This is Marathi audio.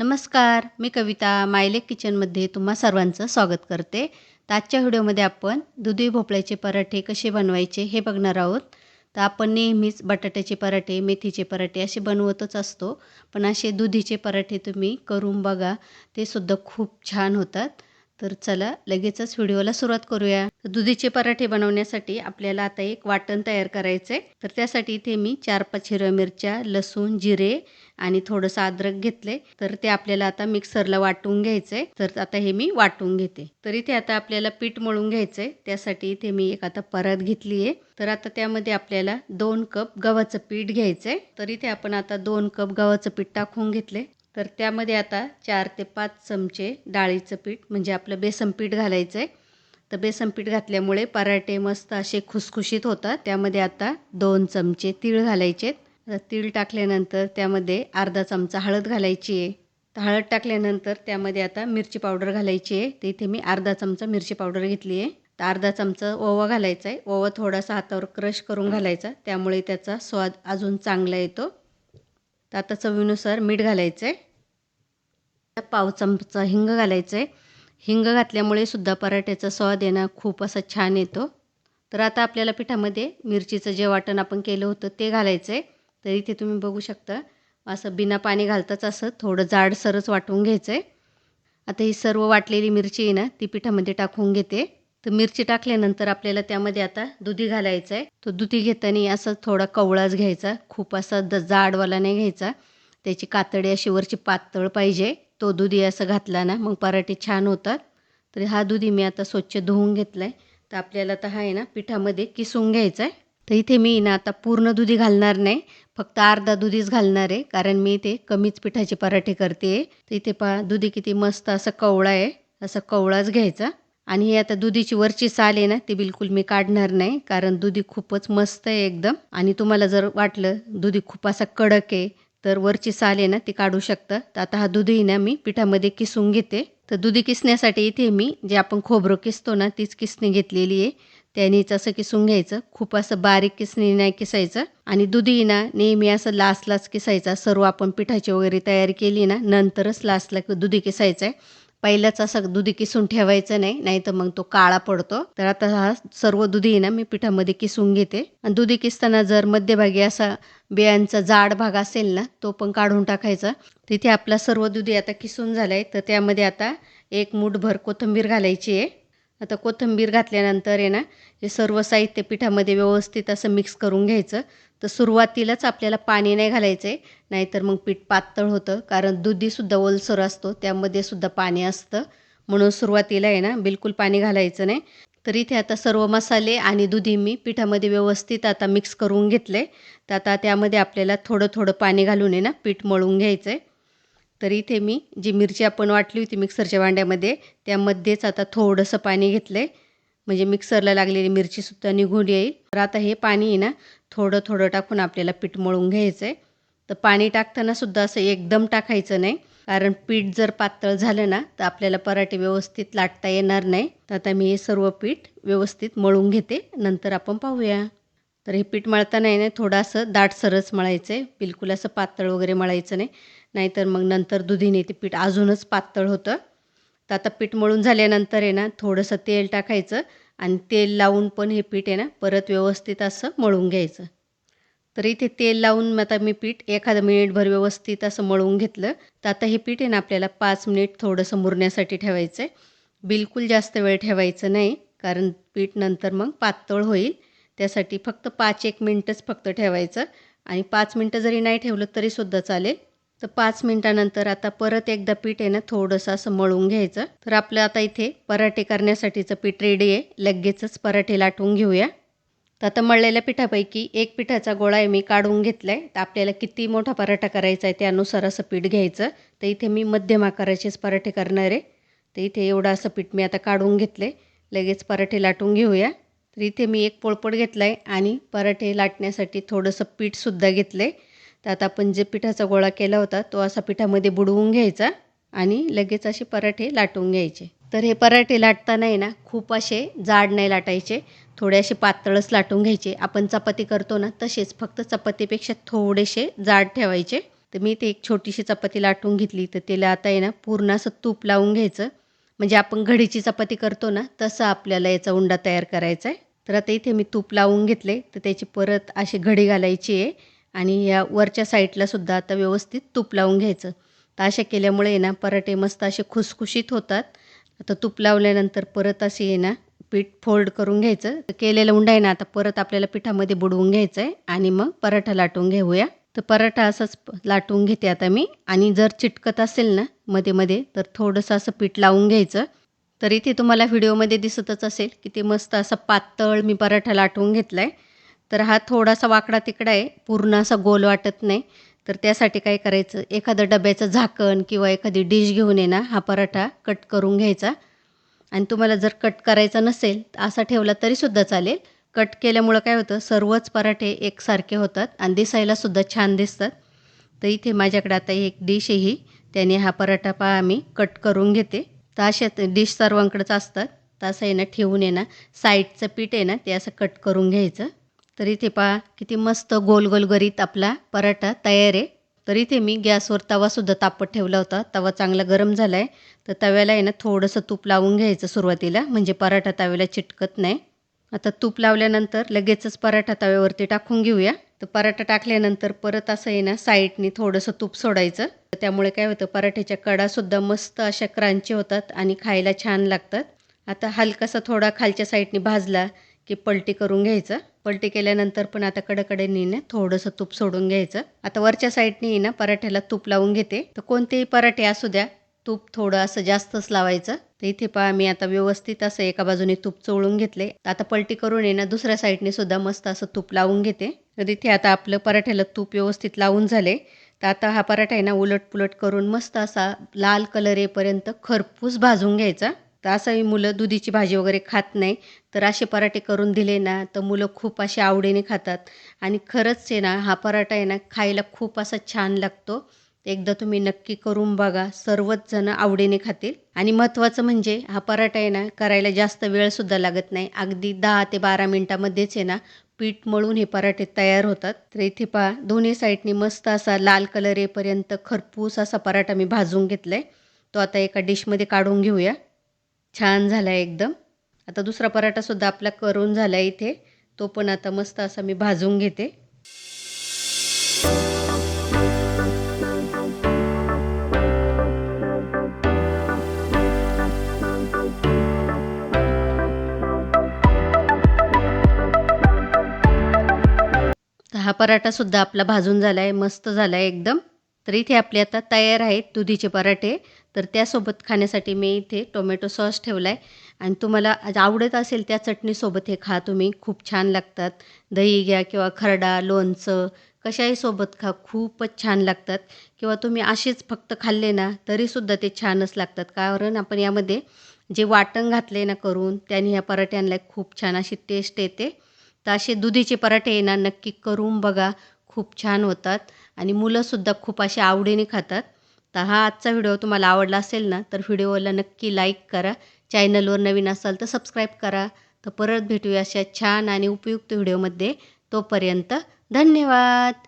नमस्कार मी कविता मायलेक किचनमध्ये तुम्हा सर्वांचं स्वागत करते. तर आजच्या व्हिडिओमध्ये आपण दुधी भोपळ्याचे पराठे कसे बनवायचे हे बघणार आहोत. तर आपण नेहमीच बटाट्याचे पराठे मेथीचे पराठे असे बनवतच असतो. पण असे दुधीचे पराठे तुम्ही करून बघा ते सुद्धा खूप छान होतात. तर चला लगेचच व्हिडिओला सुरुवात करूया. तर दुधीचे पराठे बनवण्यासाठी आपल्याला आता एक वाटण तयार करायचं आहे तर त्यासाठी इथे मी चार पाच हिरव्या मिरच्या लसूण जिरे आणि थोडंसं अद्रक घेतले तर ते आपल्याला आता मिक्सरला वाटून घ्यायचं आहे तर आता हे मी वाटून घेते. तर इथे आता आपल्याला पीठ मळून घ्यायचं आहे त्यासाठी इथे मी एक आता परत घेतली आहे तर आता त्यामध्ये आपल्याला दोन कप गव्हाचं पीठ घ्यायचंय. तर इथे आपण आता दोन कप गव्हाचं पीठ टाकून घेतले तर त्यामध्ये आता चार ते पाच चमचे डाळीचं पीठ म्हणजे आपलं बेसन पीठ घालायचं आहे तर बेसन पीठ घातल्यामुळे पराठे मस्त असे खुसखुशीत होतात. त्यामध्ये आता दोन चमचे तीळ घालायचेत. तीळ टाकल्यानंतर त्यामध्ये अर्धा चमचा हळद घालायची आहे. तर हळद टाकल्यानंतर त्यामध्ये आता मिरची पावडर घालायची आहे. तर इथे मी अर्धा चमचा मिरची पावडर घेतली आहे. तर अर्धा चमचा ओवा घालायचा आहे. ओवा थोडासा हातावर क्रश करून घालायचा. त्यामुळे त्याचा स्वाद अजून चांगला येतो. तर आता चवीनुसार मीठ घालायचं आहे. पाव चमचा हिंग घालायचं आहे. हिंग घातल्यामुळे सुद्धा पराठ्याचा स्वाद येणं खूप असा छान येतो. तर आता आपल्याला पिठामध्ये मिरचीचं जे वाटण आपण केलं होतं ते घालायचं आहे. तर इथे तुम्ही बघू शकता. असं बिना पाणी घालताच असं थोडं जाडसरच वाटून घ्यायचं आहे आता ही सर्व वाटलेली मिरची आहे ना ती पिठामध्ये टाकून घेते. तर मिरची टाकल्यानंतर आपल्याला त्यामध्ये आता दुधी घालायचं आहे तो दुधी घेताना असं थोडा कवळाच घ्यायचा. खूप असा द जाडवाला नाही घ्यायचा. त्याची कातडी अशी वरची पातळ पाहिजे. तो दुधी असं घातला ना मग पराठे छान होतात. तर हा दुधी मी आता स्वच्छ धुवून घेतला आहे तर आपल्याला तर हा आहे ना पिठामध्ये किसून घ्यायचा आहे तर इथे मी ना आता पूर्ण दुधी घालणार नाही फक्त अर्धा दुधीच घालणार आहे कारण मी इथे कमीच पिठाचे पराठे करते. तर इथे पहा दुधी किती मस्त असं कवळा आहे असा कवळाच घ्यायचा. आणि हे आता दुधीची वरची साल आहे ना ती बिलकुल मी काढणार नाही कारण दुधी खूपच मस्त आहे एकदम. आणि तुम्हाला जर वाटलं दुधी खूप असा कडक आहे तर वरची साल आहे ना ती काढू शकता. तर आता हा दुधी ना मी पिठामध्ये किसून घेते. तर दुधी किसण्यासाठी इथे मी जे आपण खोबरं किसतो ना तीच किसणी घेतलेली आहे. त्यानीच असं किसून घ्यायचं. खूप असं बारीक किसणी नाही किसायचं. आणि दुधीना नेहमी असं लास लास किसायचा. सर्व आपण पिठाची वगैरे तयारी केली ना नंतरच लासला दुधी किसायचं आहे पहिलाच असं दुधी किसून ठेवायचं नाही नाही तर मग तो काळा पडतो. तर आता हा सर्व दुधी ना मी पिठामध्ये किसून घेते. आणि दुधी किसताना जर मध्यभागी असा बियांचा जाड भाग असेल ना तो पण काढून टाकायचा. तिथे आपला सर्व दुधी आता किसून झाला आहे तर त्यामध्ये आता एक मूठभर कोथिंबीर घालायची आहे. आता कोथिंबीर घातल्यानंतर आहे ना हे सर्व साहित्य पिठामध्ये व्यवस्थित असं मिक्स करून घ्यायचं. तर सुरुवातीलाच आपल्याला पाणी नाही घालायचं आहे नाहीतर मग पीठ पातळ होतं कारण दुधीसुद्धा ओलसर असतो त्यामध्ये सुद्धा पाणी असतं. म्हणून सुरुवातीला आहे ना बिलकुल पाणी घालायचं नाही. तर इथे आता सर्व मसाले आणि दुधी मी पिठामध्ये व्यवस्थित आता मिक्स करून घेतले तर आता त्यामध्ये आपल्याला थोडं थोडं पाणी घालून आहे ना पीठ मळून घ्यायचं आहे तर इथे मी जी मिरची आपण वाटली होती मिक्सरच्या भांड्यामध्ये त्यामध्येच आता थोडंसं पाणी घेतलं आहे म्हणजे मिक्सरला लागलेली मिरचीसुद्धा निघून येईल. तर आता हे पाणी आहे ना थोडं थोडं टाकून आपल्याला पीठ मळून घ्यायचं आहे तर पाणी टाकतानासुद्धा असं एकदम टाकायचं नाही. कारण पीठ जर पातळ झालं ना तर आपल्याला पराठे व्यवस्थित लाटता येणार नाही. तर आता मी हे सर्व पीठ व्यवस्थित मळून घेते. नंतर आपण पाहूया. तर हे पीठ मळताना आहे ना थोडंसं दाटसरच मळायचं आहे बिलकुल असं पातळ वगैरे मळायचं नाही. नाहीतर मग नंतर दुधीने ते पीठ अजूनच पातळ होतं. तर आता पीठ मळून झाल्यानंतर आहे ना थोडंसं तेल टाकायचं आणि तेल लावून पण हे पीठ आहे ना परत व्यवस्थित असं मळून घ्यायचं. तर इथे तेल लावून आता मी पीठ एखादं मिनिटभर व्यवस्थित असं मळून घेतलं. तर आता हे पीठ आहे ना आपल्याला पाच मिनिट थोडंसं मुरण्यासाठी ठेवायचं आहे बिलकुल जास्त वेळ ठेवायचं नाही कारण पीठ नंतर मग पातळ होईल. त्यासाठी फक्त पाच एक मिनटंच फक्त ठेवायचं. आणि पाच मिनटं जरी नाही ठेवलं तरीसुद्धा चालेल. तर पाच मिनटानंतर आता परत एकदा पीठ आहे ना थोडंसं असं मळून घ्यायचं. तर आपलं आता इथे पराठे करण्यासाठीचं पीठ रेडी आहे. लगेचच पराठे लाटून घेऊया. तर आता मळलेल्या पिठापैकी एक पिठाचा गोळा आहे मी काढून घेतला आहे तर आपल्याला किती मोठा पराठा करायचा आहे त्यानुसार असं पीठ घ्यायचं. तर इथे मी मध्यम आकाराचेच पराठे करणार आहे. तर इथे एवढं असं पीठ मी आता काढून घेतलं आहे लगेच पराठे लाटून घेऊया. तर इथे मी एक पोळपट घेतला आहे आणि पराठे लाटण्यासाठी थोडंसं पीठसुद्धा घेतलं आहे तर आता आपण जे पिठाचा गोळा केला होता तो असा पिठामध्ये बुडवून घ्यायचा आणि लगेच असे पराठे लाटून घ्यायचे. तर हे पराठे लाटताना आहे ना खूप असे जाड नाही लाटायचे थोडे असे पातळच लाटून घ्यायचे. आपण चपाती करतो ना तसेच फक्त चपातीपेक्षा थोडेसे जाड ठेवायचे. तर मी ते एक छोटीशी चपाती लाटून घेतली. तर त्याला आता आहे ना पूर्ण असं तूप लावून घ्यायचं. म्हणजे आपण घडीची चपाती करतो ना तसं आपल्याला याचा उंडा तयार करायचा आहे. तर आता इथे मी तूप लावून घेतले. तर त्याची परत अशी घडी घालायची आहे. आणि या वरच्या साईडला सुद्धा आता व्यवस्थित तूप लावून घ्यायचं. तर अशा केल्यामुळे आहे ना पराठे मस्त असे खुसखुशीत होतात. आता तूप लावल्यानंतर परत असे आहे ना पीठ फोल्ड करून घ्यायचं. तर केलेलं उंडा आहे ना आता परत आपल्याला पिठामध्ये बुडवून घ्यायचं आहे आणि मग पराठा लाटून घेऊया. तर पराठा असंच लाटून घेते आता मी. आणि जर चिटकत असेल ना मध्ये मध्ये तर थोडंसं असं पीठ लावून घ्यायचं. तर इथे तुम्हाला व्हिडिओमध्ये दिसतच असेल की ते मस्त असं पातळ मी पराठा लाटून घेतला आहे तर हा थोडासा वाकडा तिकडा आहे. पूर्ण असा गोल वाटत नाही. तर त्यासाठी काय करायचं? एखादं डब्याचं झाकण किंवा एखादी डिश घेऊन ये ना हा पराठा कट करून घ्यायचा. आणि तुम्हाला जर कट करायचा नसेल तर असा ठेवला तरीसुद्धा चालेल. कट केल्यामुळं काय होतं? सर्वच पराठे एकसारखे होतात आणि दिसायलासुद्धा छान दिसतात. तर इथे माझ्याकडे आता एक डिश आहे ही. त्याने हा पराठा पहा मी कट करून घेते. तर अशा डिश सर्वांकडेच असतात. तर असं आहे ना ठेवून आहे ना. साईडचं पीठ आहे ना ते असं कट करून घ्यायचं. तर इथे पहा किती मस्त गोल गोल गरीत आपला पराठा तयार आहे. तर इथे मी गॅसवर तवासुद्धा तापत ठेवला होता. तवा चांगला गरम झाला आहे तर तव्याला आहे ना थोडंसं तूप लावून घ्यायचं सुरुवातीला. म्हणजे पराठा तव्याला चिटकत नाही. आता तूप लावल्यानंतर लगेचच पराठा तव्यावरती टाकून घेऊया. तर पराठा टाकल्यानंतर परत असं आहे ना साईडने थोडंसं तूप सोडायचं. तर त्यामुळे काय होतं पराठ्याच्या कडासुद्धा मस्त अशा क्रांची होतात आणि खायला छान लागतात. आता हलकासा थोडा खालच्या साईडने भाजला. की पलटी करून घ्यायचं. पलटी केल्यानंतर पण आता कडेकडेनी ना थोडंसं तूप सोडून घ्यायचं. आता वरच्या साईडने ना पराठ्याला तूप लावून घेते. तर कोणतेही पराठे असू द्या तूप थोडं असं जास्तच लावायचं. तर इथे पहा मी आता व्यवस्थित असं एका बाजूने तूप चोळून घेतले. आता पलटी करून आहे ना दुसऱ्या साईडने सुद्धा मस्त असं तूप लावून घेते. तर इथे आता आपलं पराठ्याला तूप व्यवस्थित लावून झाले. तर आता हा पराठा आहे ना उलट पुलट करून मस्त असा लाल कलर येपर्यंत खरपूस भाजून घ्यायचा. तर असंही मुलं दुधीची भाजी वगैरे खात नाही. तर असे पराठे करून दिले ना तर मुलं खूप असे आवडीने खातात. आणि खरंच आहे ना हा पराठा आहे ना खायला खूप असा छान लागतो. एकदा तुम्ही नक्की करून बघा सर्वच जण आवडीने खातील. आणि महत्त्वाचं म्हणजे हा पराठा आहे ना करायला जास्त वेळसुद्धा लागत नाही. अगदी दहा ते बारा मिनटामध्येच आहे ना पीठ मळून हे पराठे तयार होतात. तर इथे पहा दोन्ही साईडनी मस्त असा लाल कलर येपर्यंत खरपूस असा पराठा मी भाजून घेतला आहे तो आता एका डिशमध्ये काढून घेऊया. छान झाला आहे एकदम. आता दुसरा पराठासुद्धा आपला करून झाला आहे इथे. तो पण आता मस्त असा मी भाजून घेते. हा हा पराठासुद्धा आपला भाजून झाला आहे मस्त झाला आहे एकदम. तर इथे आपले आता तयार आहेत दुधीचे पराठे. तर त्यासोबत खाण्यासाठी मी इथे टोमॅटो सॉस ठेवला आहे आणि तुम्हाला आवडत असेल त्या चटणीसोबत हे खा तुम्ही. खूप छान लागतात. दही घ्या किंवा खरडा लोणचं कशाही सोबत खा खूपच छान लागतात. किंवा तुम्ही असेच फक्त खाल्ले ना तरीसुद्धा ते छानच लागतात. कारण आपण यामध्ये जे वाटण घातले ना करून त्याने ह्या पराठ्यांना खूप छान अशी टेस्ट येते. तर असे दुधीचे पराठे आहे ना नक्की करून बघा. खूप छान होतात. आणि मुलंसुद्धा खूप असे आवडीने खातात. तर हा आजचा व्हिडिओ तुम्हाला आवडला असेल ना तर व्हिडिओला नक्की लाईक करा. चॅनलवर नवीन असाल तर सबस्क्राईब करा. तर परत भेटूया अशा छान आणि उपयुक्त व्हिडिओमध्ये. तोपर्यंत धन्यवाद.